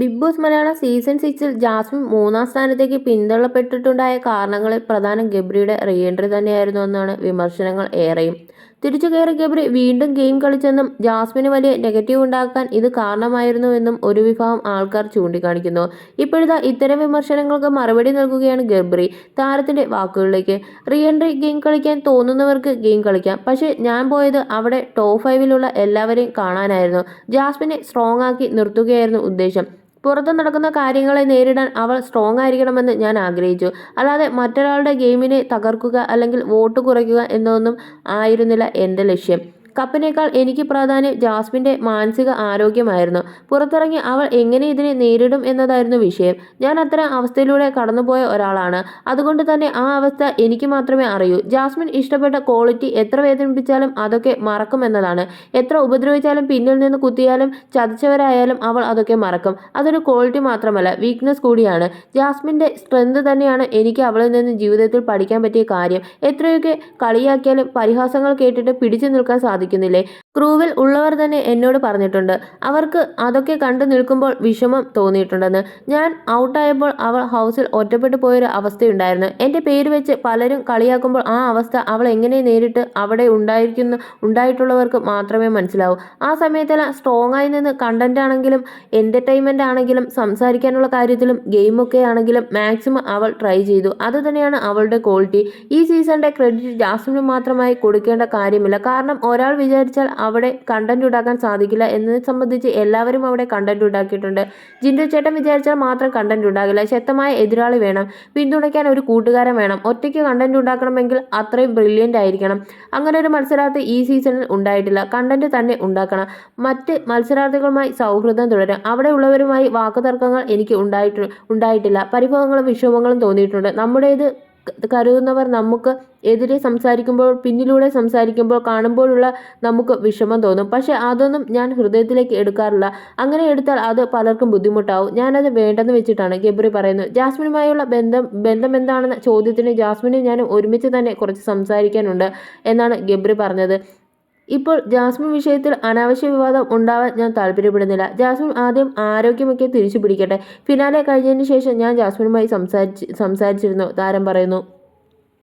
Big Boss Malayalam season സിക്സിൽ Jasmine മൂന്നാം സ്ഥാനത്തേക്ക് പിന്തള്ളപ്പെട്ടിട്ടുണ്ടായ കാരണങ്ങളിൽ പ്രധാനം ഗബ്രിയുടെ റീഎൻട്രി തന്നെയായിരുന്നു എന്നാണ് വിമർശനങ്ങൾ ഏറെയും. തിരിച്ചു കയറി ഗബ്രി വീണ്ടും ഗെയിം കളിച്ചെന്നും ജാസ്മിന് വലിയ നെഗറ്റീവ് ഉണ്ടാക്കാൻ ഇത് കാരണമായിരുന്നുവെന്നും ഒരു വിഭാഗം ആൾക്കാർ ചൂണ്ടിക്കാണിക്കുന്നു. ഇപ്പോഴത്തെ ഇത്തരം വിമർശനങ്ങൾക്ക് മറുപടി നൽകുകയാണ് ഗബ്രി താരത്തിന്റെ വാക്കുകളിലേക്ക്. റീഎൻട്രി ഗെയിം കളിക്കാൻ തോന്നുന്നവർക്ക് ഗെയിം കളിക്കാം. പക്ഷേ ഞാൻ പോയത് അവിടെ ടോപ്പ് ഫൈവിലുള്ള എല്ലാവരെയും കാണാനായിരുന്നു. ജാസ്മിനെ സ്ട്രോങ് ആക്കി നിർത്തുകയായിരുന്നു ഉദ്ദേശം. പുറത്ത് നടക്കുന്ന കാര്യങ്ങളെ നേരിടാൻ അവൾ സ്ട്രോങ് ആയിരിക്കണമെന്ന് ഞാൻ ആഗ്രഹിച്ചു. അല്ലാതെ മറ്റൊരാളുടെ ഗെയിമിനെ തകർക്കുക അല്ലെങ്കിൽ വോട്ട് കുറയ്ക്കുക എന്നതൊന്നും ആയിരുന്നില്ല എന്റെ ലക്ഷ്യം. കപ്പിനേക്കാൾ എനിക്ക് പ്രാധാന്യം ജാസ്മിന്റെ മാനസിക ആരോഗ്യമായിരുന്നു. പുറത്തിറങ്ങി അവൾ എങ്ങനെ ഇതിനെ നേരിടും എന്നതായിരുന്നു വിഷയം. ഞാൻ അത്തരം അവസ്ഥയിലൂടെ കടന്നുപോയ ഒരാളാണ്. അതുകൊണ്ട് തന്നെ ആ അവസ്ഥ എനിക്ക് മാത്രമേ അറിയൂ. ജാസ്മിൻ ഇഷ്ടപ്പെട്ട ക്വാളിറ്റി എത്ര വേദനിപ്പിച്ചാലും അതൊക്കെ മറക്കുമെന്നതാണ് എത്ര ഉപദ്രവിച്ചാലും പിന്നിൽ നിന്ന് കുത്തിയാലും ചതിച്ചവരായാലും അവൾ അതൊക്കെ മറക്കും. അതൊരു ക്വാളിറ്റി മാത്രമല്ല വീക്ക്നെസ് കൂടിയാണ്. ജാസ്മിന്റെ സ്ട്രെങ്ത് തന്നെയാണ് എനിക്ക് അവളിൽ നിന്ന് ജീവിതത്തിൽ പഠിക്കാൻ പറ്റിയ കാര്യം. എത്രയൊക്കെ കളിയാക്കിയാലും പരിഹാസങ്ങൾ കേട്ടിട്ട് പിടിച്ചു നിൽക്കാൻ സാധിക്കും. സാധിക്കുന്നില്ലേ ക്രൂവിൽ ഉള്ളവർ തന്നെ എന്നോട് പറഞ്ഞിട്ടുണ്ട്. അവർക്ക് അതൊക്കെ കണ്ടു നിൽക്കുമ്പോൾ വിഷമം തോന്നിയിട്ടുണ്ടെന്ന്. ഞാൻ ഔട്ടായപ്പോൾ അവൾ ഹൗസിൽ ഒറ്റപ്പെട്ടു പോയൊരു അവസ്ഥയുണ്ടായിരുന്നു. എന്റെ പേര് വെച്ച് പലരും കളിയാക്കുമ്പോൾ ആ അവസ്ഥ അവൾ എങ്ങനെ നേരിട്ട് അവിടെ ഉണ്ടായിരിക്കുന്നു ഉണ്ടായിട്ടുള്ളവർക്ക് മാത്രമേ മനസ്സിലാവൂ. ആ സമയത്തെല്ലാം സ്ട്രോങ് ആയി നിന്ന് കണ്ടന്റ് ആണെങ്കിലും എന്റർടൈൻമെന്റ് ആണെങ്കിലും സംസാരിക്കാനുള്ള കാര്യത്തിലും ഗെയിമൊക്കെ ആണെങ്കിലും മാക്സിമം അവൾ ട്രൈ ചെയ്തു. അത് തന്നെയാണ് അവളുടെ ക്വാളിറ്റി ഈ സീസണിന്റെ ക്രെഡിറ്റ് ജാസ്മിന് മാത്രമായി കൊടുക്കേണ്ട കാര്യമില്ല. കാരണം ഒരാൾ വിചാരിച്ചാൽ അവിടെ കണ്ടന്റ് ഉണ്ടാക്കാൻ സാധിക്കില്ല. എന്നതിനെ സംബന്ധിച്ച് എല്ലാവരും അവിടെ കണ്ടന്റ് ഉണ്ടാക്കിയിട്ടുണ്ട്. ജിൻഡു ചേട്ടൻ വിചാരിച്ചാൽ മാത്രം കണ്ടന്റ് ഉണ്ടാകില്ല. ശക്തമായ എതിരാളി വേണം. പിന്തുണയ്ക്കാൻ ഒരു കൂട്ടുകാരൻ വേണം. ഒറ്റയ്ക്ക് കണ്ടന്റ് ഉണ്ടാക്കണമെങ്കിൽ അത്രയും ബ്രില്യന്റ് ആയിരിക്കണം. അങ്ങനെ ഒരു മത്സരാർത്ഥി ഈ സീസണിൽ ഉണ്ടായിട്ടില്ല. കണ്ടന്റ് തന്നെ ഉണ്ടാക്കണം. മറ്റ് മത്സരാർത്ഥികളുമായി സൗഹൃദം തുടരും. അവിടെ ഉള്ളവരുമായി വാക്കുതർക്കങ്ങൾ എനിക്ക് ഉണ്ടായിട്ട് ഉണ്ടായിട്ടില്ല. പരിഭവങ്ങളും വിക്ഷോഭങ്ങളും തോന്നിയിട്ടുണ്ട്. നമ്മുടേത് കരുതുന്നവർ നമുക്ക് എതിരെ സംസാരിക്കുമ്പോൾ പിന്നിലൂടെ സംസാരിക്കുമ്പോൾ കാണുമ്പോഴുള്ള നമുക്ക് വിഷമം തോന്നും. പക്ഷെ അതൊന്നും ഞാൻ ഹൃദയത്തിലേക്ക് എടുക്കാറില്ല. അങ്ങനെ എടുത്താൽ അത് പലർക്കും ബുദ്ധിമുട്ടാവും. ഞാനത് വേണ്ടെന്ന് വെച്ചിട്ടാണ് ഗബ്രി പറയുന്നത്. ജാസ്മിനുമായുള്ള ബന്ധം ബന്ധം എന്താണെന്ന ചോദ്യത്തിന് ജാസ്മിനും ഞാനും ഒരുമിച്ച് തന്നെ കുറച്ച് സംസാരിക്കാനുണ്ട് എന്നാണ് ഗബ്രി പറഞ്ഞത്. ഇപ്പോൾ ജാസ്മിൻ വിഷയത്തിൽ അനാവശ്യ വിവാദം ഉണ്ടാവാൻ ഞാൻ താല്പര്യപ്പെടുന്നില്ല. ജാസ്മിൻ ആദ്യം ആരോഗ്യമൊക്കെ തിരിച്ചു പിടിക്കട്ടെ ഫിനാലെ കഴിഞ്ഞതിന് ശേഷം ഞാൻ ജാസ്മിനുമായി സംസാരിച്ച് സംസാരിച്ചിരുന്നു താരം പറയുന്നു.